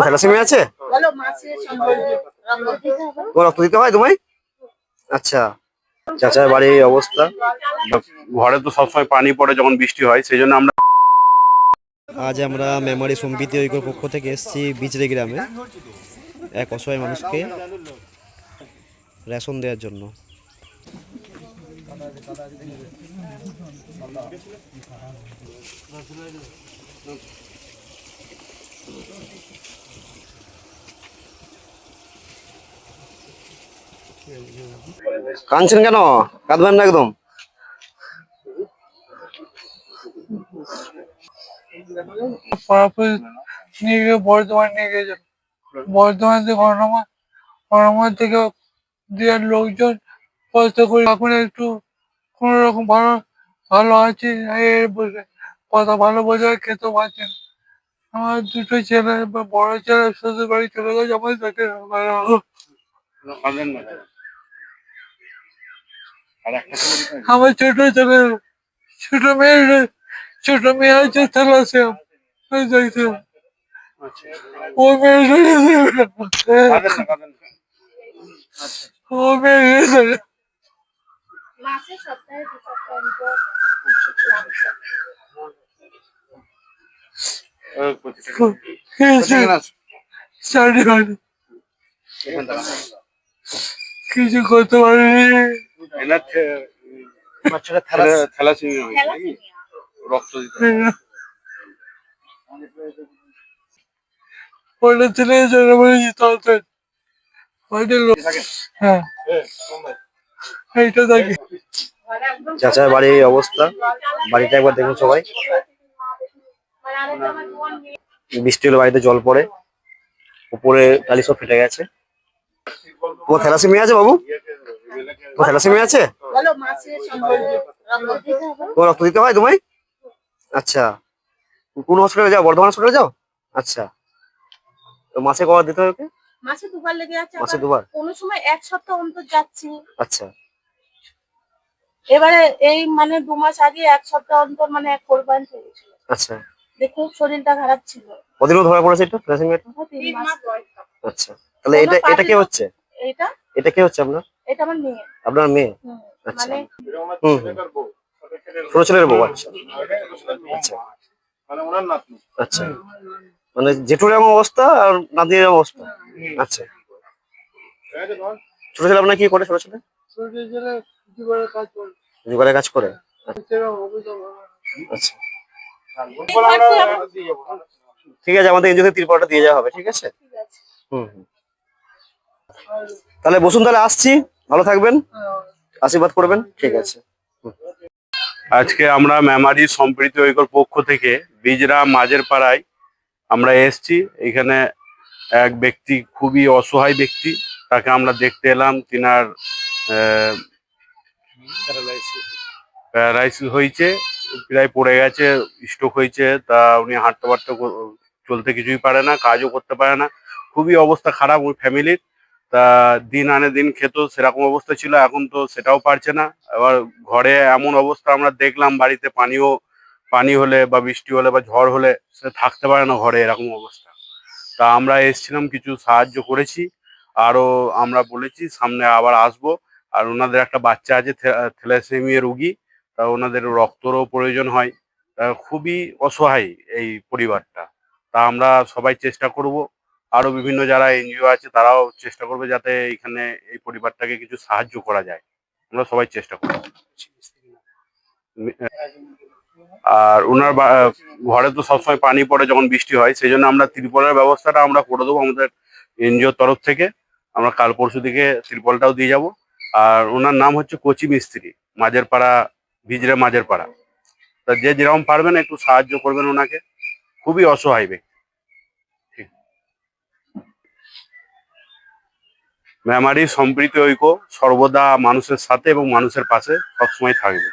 তোমার থ্যালাসেমিয়া আছে? সম্পর্কে রক্ত দিতে হয় তোমায় আচ্ছা। চাচার বাড়ির এই অবস্থা? ঘরে তো সবসময় পানি পড়ে যখন বৃষ্টি হয় সেই জন্য আমরা আজ আমরা মেমারি সম্প্রীতি ঐক্যর পক্ষ থেকে এসেছি বিচরে গ্রামে এক অসহায় মানুষকে রেশন দেওয়ার জন্য। কাঁদছেন কেন? কাঁদবেন না একদম। নিয়ে গিয়ে বর্ধমান নিয়ে বর্ধমান থেকে দেওয়ার লোকজন একটু কোনো রকম ভালো ভালো আছে কথা ভালো বোঝা খেতে পারছে না আমার দুটো ছেলে, বড় ছেলে শ্বশুর বাড়ি চলে গেছে, আমার আমার ছোট ছেলে ছোট মেয়ে ছোট মেয়ে আছে থালাসে দেখছি ও মেয়ে ও মেয়ে মাসে সপ্তাহে দু সপ্তাহ কিছু করতে পারিনি। থ্যালাসেমিয়া হয়েছে নাকি? রক্ত দিতে হয়। ওটা ছেলে জন্য বলে হতো ওইটা লোক হ্যাঁ। এইটা থাকি। চাচার বাড়ির এই অবস্থা। বাড়িটা একবার দেখুন সবাই। বৃষ্টি হলে বাড়িতে জল পড়ে। উপরে টালি সব ফেটে গেছে। তোমার থ্যালাসেমিয়া আছে বাবু? থ্যালাসেমিয়া আছে? বলো মাছের সম্পর্কে রক্ত দিতে হয় তোমায় আচ্ছা। কোন হসপিটালে যাও? বর্ধমান হসপিটালে যাও? আচ্ছা। তো মাসে কবার দিতে ওকে? মাসে দুবার লেগে যাচ্ছে মাসে দুবার? কোনো সময় এক সপ্তাহ অন্তর যাচ্ছি। আচ্ছা। এবারে এই মানে দু মাস আগে এক সপ্তাহ অন্তর মানে এক কোরবান হয়েছিল আচ্ছা। দেখুন শরীরটা খারাপ ছিল। কদিনও ধরা পড়েছে এটা থ্যালাসেমিয়াটা আচ্ছা। তাহলে এটা এটা কে হচ্ছে? এটা? এটা কে হচ্ছে আপনার? এটা আমার মেয়ে। আপনার মেয়ে? আচ্ছা। মানে হুম। ছোট ছেলের বউ আচ্ছা। আচ্ছা। আচ্ছা। মানে জেঠুর এমন অবস্থা আর নাতির এমন অবস্থা? আচ্ছা। ছোট ছেলে আপনার কি করে ছোট ছেলে? কাজ করে। আচ্ছা। ঠিক আছে আমাদের তিরপলটা দিয়ে যাওয়া হবে ঠিক আছে। হুম হুম। তাহলে বসুন তাহলে আসছি। ভালো থাকবেন, আশীর্বাদ করবেন, ঠিক আছে। আজকে আমরা মেমারি সম্প্রীতি ঐক্যর পক্ষ থেকে বিজরা মাঝের পাড়ায় আমরা এসেছি। এখানে এক ব্যক্তি, খুবই অসহায় ব্যক্তি, তাকে আমরা দেখতে এলাম। তিনার প্যারালাইসিস হয়েছে, প্রায় পড়ে গেছে, স্ট্রোক হয়েছে, তা উনি হাঁটতে পারতে চলতে কিছুই পারে না, কাজও করতে পারে না। খুবই অবস্থা খারাপ ওই ফ্যামিলির। তা দিন আনে দিন খেত, সেরকম অবস্থা ছিল, এখন তো সেটাও পারছে না। এবার ঘরে এমন অবস্থা আমরা দেখলাম, বাড়িতে পানিও, পানি হলে বা বৃষ্টি হলে বা ঝড় হলে সে থাকতে পারে না ঘরে, এরকম অবস্থা। তা আমরা এসেছিলাম, কিছু সাহায্য করেছি, আরও আমরা বলেছি, সামনে আবার আসব। আর ওনাদের একটা বাচ্চা আছে থ্যালাসেমিয়া রুগী, তা ওনাদের রক্তরও প্রয়োজন হয়। খুবই অসহায় এই পরিবারটা। তা আমরা সবাই চেষ্টা করব আরও বিভিন্ন যারা এনজিও আছে, তারাও চেষ্টা করবে যাতে এখানে এই পরিবারটাকে কিছু সাহায্য করা যায়। আমরা সবাই চেষ্টা করব। আর ওনার ঘরে তো সবসময় পানি পড়ে যখন বৃষ্টি হয় সেই জন্য আমরা ত্রিপলের ব্যবস্থাটা আমরা করে দেবো আমাদের এনজিওর তরফ থেকে। আমরা কাল পরশু দিকে ত্রিপলটাও দিয়ে যাব। আর ওনার নাম হচ্ছে কচি মিস্ত্রি মাঝের পাড়া ভিজরে মাঝের পাড়া তা যে যেরকম পারবেন একটু সাহায্য করবেন ওনাকে। খুবই অসহায় ব্যক্তি। মেমারি সম্প্রীতি ঐক্য সর্বদা মানুষের সাথে এবং মানুষের পাশে সবসময় থাকবে।